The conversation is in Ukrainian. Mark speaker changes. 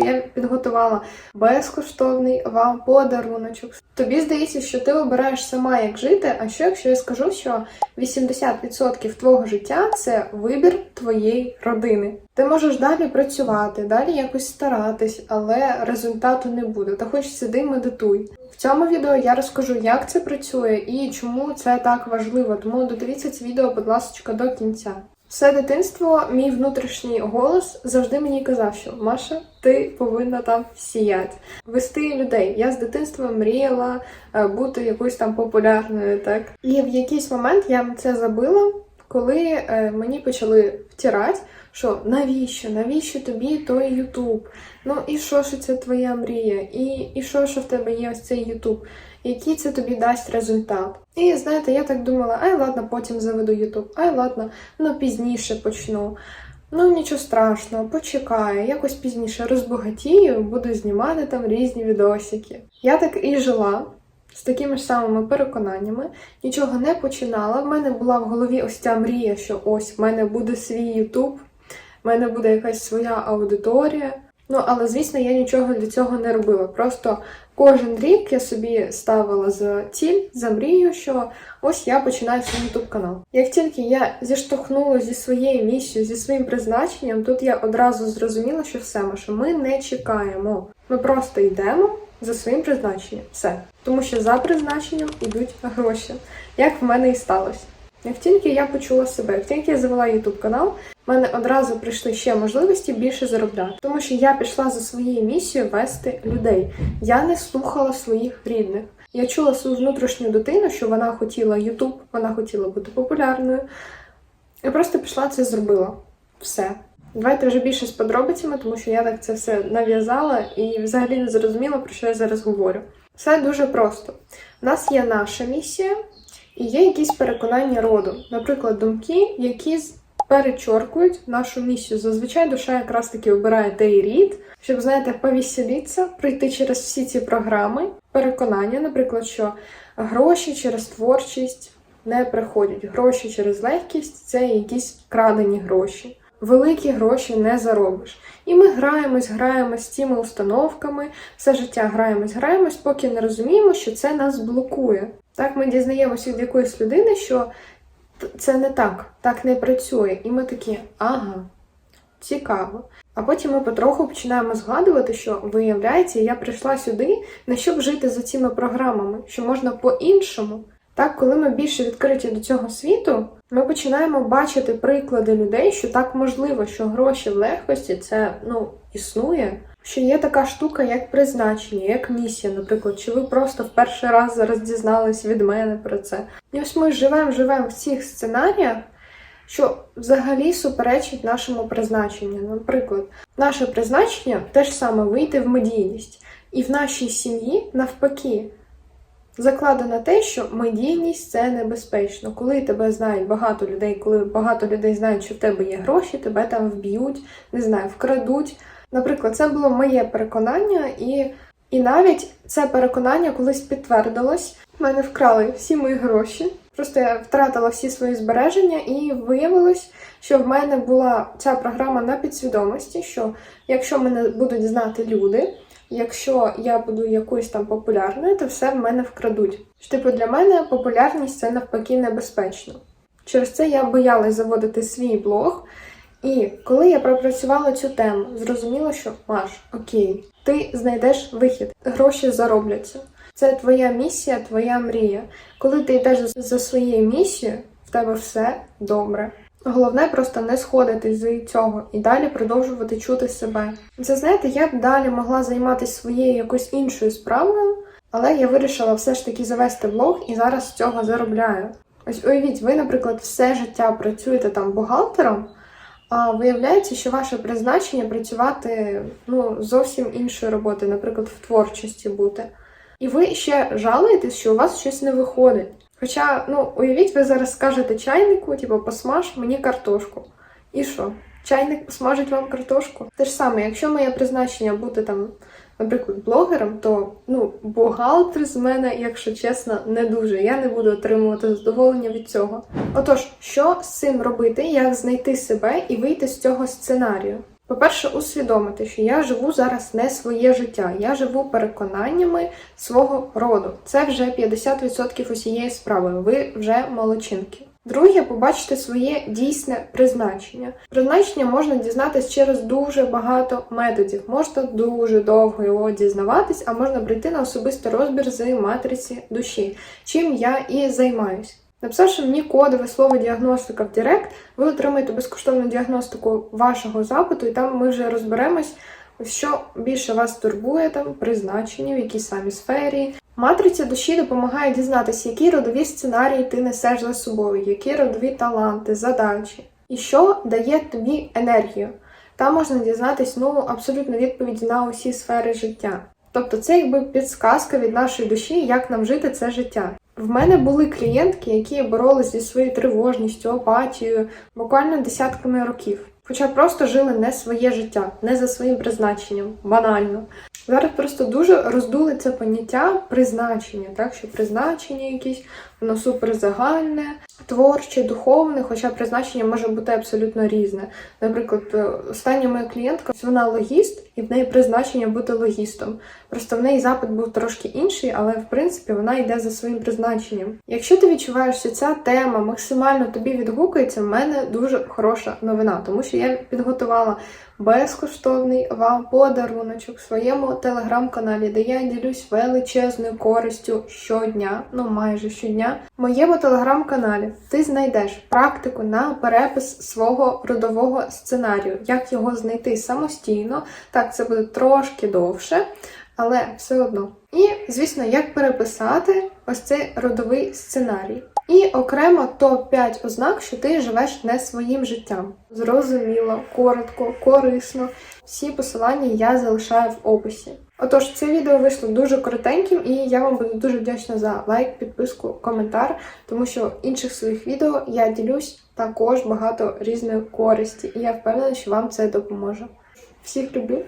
Speaker 1: я підготувала безкоштовний вам подаруночок. Тобі здається, що ти обираєш сама, як жити. А що якщо я скажу, що 80% твого життя це вибір твоєї родини? Ти можеш далі працювати, далі якось старатись, але результату не буде. Та хоч сиди, медитуй. В цьому відео я розкажу, як це працює і чому це так важливо. Тому додивіться це відео, будь ласка, до кінця. Все дитинство, мій внутрішній голос завжди мені казав, що Маша, ти повинна там сіяти, вести людей. Я з дитинства мріяла е, бути якоюсь там популярною, так і в якийсь момент я це забила, коли е, мені почали втирати, що навіщо, навіщо тобі той Ютуб? Ну і що ж це твоя мрія? І, і що, що в тебе є ось цей Ютуб? Який це тобі дасть результат? І знаєте, я так думала, ай ладно, потім заведу Ютуб, ай ладно, ну пізніше почну. Ну нічого страшного, почекаю, якось пізніше розбагатію, буду знімати там різні відосики. Я так і жила з такими ж самими переконаннями, нічого не починала. В мене була в голові ось ця мрія, що ось в мене буде свій Ютуб, в мене буде якась своя аудиторія. Ну, але звісно, я нічого для цього не робила. Просто кожен рік я собі ставила за ціль, за мрію, що ось я починаю свій YouTube канал. Як тільки я зіштовхнулася зі своєю місією, зі своїм призначенням, тут я одразу зрозуміла, що все, що ми не чекаємо. Ми просто йдемо за своїм призначенням. Все. Тому що за призначенням йдуть гроші, як в мене і сталося. Як тільки я почула себе, як тільки я завела YouTube канал, в мене одразу прийшли ще можливості більше заробляти, тому що я пішла за своєю місією вести людей. Я не слухала своїх рідних. Я чула свою внутрішню дитину, що вона хотіла YouTube, вона хотіла бути популярною. І просто пішла це зробила. Все. Давайте вже більше з подробицями, тому що я так це все нав'язала і взагалі не зрозуміла, про що я зараз говорю. Все дуже просто. У нас є наша місія, і є якісь переконання роду, наприклад, думки, які перечоркують нашу місію. Зазвичай душа якраз таки обирає той рід, щоб, знаєте, повіселіться, пройти через всі ці програми, переконання, наприклад, що гроші через творчість не приходять. Гроші через легкість це якісь крадені гроші. Великі гроші не заробиш. І ми граємось, граємось з цими установками, все життя граємось, граємось, поки не розуміємо, що це нас блокує. Так ми дізнаємося від якоїсь людини, що це не так, так не працює. І ми такі, ага, цікаво. А потім ми потроху починаємо згадувати, що виявляється, я прийшла сюди не щоб жити за цими програмами, що можна по-іншому. Так, коли ми більше відкриті до цього світу, ми починаємо бачити приклади людей, що так можливо, що гроші в легкості це ну існує. Що є така штука, як призначення, як місія, наприклад, чи ви просто в перший раз зараз дізнались від мене про це. І ось ми живемо, живемо в цих сценаріях, що взагалі суперечить нашому призначенню. Наприклад, наше призначення теж саме вийти в медійність. І в нашій сім'ї навпаки. Закладено те, що медійність це небезпечно. Коли тебе знають багато людей, коли багато людей знають, що в тебе є гроші, тебе там вб'ють, не знаю, вкрадуть. Наприклад, це було моє переконання, і і навіть це переконання колись підтвердилось. Мене вкрали всі мої гроші. Просто я втратила всі свої збереження, і виявилось, що в мене була ця програма на підсвідомості, що якщо мене будуть знати люди, якщо я буду якоюсь там популярною, то все в мене вкрадуть. Типу, для мене популярність це навпаки небезпечно. Через це я боялась заводити свій блог. І коли я пропрацювала цю тему, зрозуміла, що Маш, окей, ти знайдеш вихід, гроші заробляться. Це твоя місія, твоя мрія. Коли ти йдеш за своєю місією, в тебе все добре. Головне просто не сходити з цього і далі продовжувати чути себе. Це знаєте, я б далі могла займатися своєю якоюсь іншою справою, але я вирішила все ж таки завести блог і зараз цього заробляю. Ось уявіть, ви, наприклад, все життя працюєте там бухгалтером. А виявляється, що ваше призначення працювати ну, зовсім іншої роботи, наприклад, в творчості бути. І ви ще жалуєтесь, що у вас щось не виходить. Хоча, ну, уявіть, ви зараз скажете чайнику, типу, посмаж мені картошку. І що? Чайник посмажить вам картошку? Те ж саме, якщо моє призначення бути там, наприклад, блогером, то ну, бухгалтер з мене, якщо чесно, не дуже. Я не буду отримувати задоволення від цього. Отож, що з цим робити, як знайти себе і вийти з цього сценарію? По-перше, усвідомити, що я живу зараз не своє життя, я живу переконаннями свого роду. Це вже 50% усієї справи. Ви вже молодчинки. Друге, побачити своє дійсне призначення. Призначення можна дізнатись через дуже багато методів. Можна дуже довго його дізнаватись, а можна прийти на особистий розбір з матриці душі, чим я і займаюсь. Написавши мені кодове слово діагностика в Директ, ви отримаєте безкоштовну діагностику вашого запиту, і там ми вже розберемось, що більше вас турбує там призначення, в якій самій сфері. Матриця душі допомагає дізнатися, які родові сценарії ти несеш за собою, які родові таланти, задачі, і що дає тобі енергію. Там можна дізнатись ну абсолютно відповідь на усі сфери життя. Тобто це якби підсказка від нашої душі, як нам жити це життя. В мене були клієнтки, які боролись зі своєю тривожністю, апатією буквально десятками років. Хоча просто жили не своє життя, не за своїм призначенням, банально. Зараз просто дуже роздули це поняття призначення, так що призначення якесь, воно суперзагальне, творче, духовне, хоча призначення може бути абсолютно різне. Наприклад, е, остання моя клієнтка, вона логіст, і в неї призначення бути логістом. Просто в неї запит був трошки інший, але в принципі вона йде за своїм призначенням. Якщо ти відчуваєш, що ця тема максимально тобі відгукується, в мене дуже хороша новина, тому що я підготувала безкоштовний вам подаруночок в своєму телеграм-каналі, де я ділюсь величезною користю щодня, ну майже щодня. В моєму телеграм-каналі ти знайдеш практику на перепис свого родового сценарію, як його знайти самостійно. Так, це буде трошки довше, але все одно. І, звісно, як переписати ось цей родовий сценарій. І окремо топ-5 ознак, що ти живеш не своїм життям. Зрозуміло, коротко, корисно. Всі посилання я залишаю в описі. Отож, це відео вийшло дуже коротеньким, і я вам буду дуже вдячна за лайк, підписку, коментар, тому що інших своїх відео я ділюсь також багато різної користі, і я впевнена, що вам це допоможе. Всіх люблю!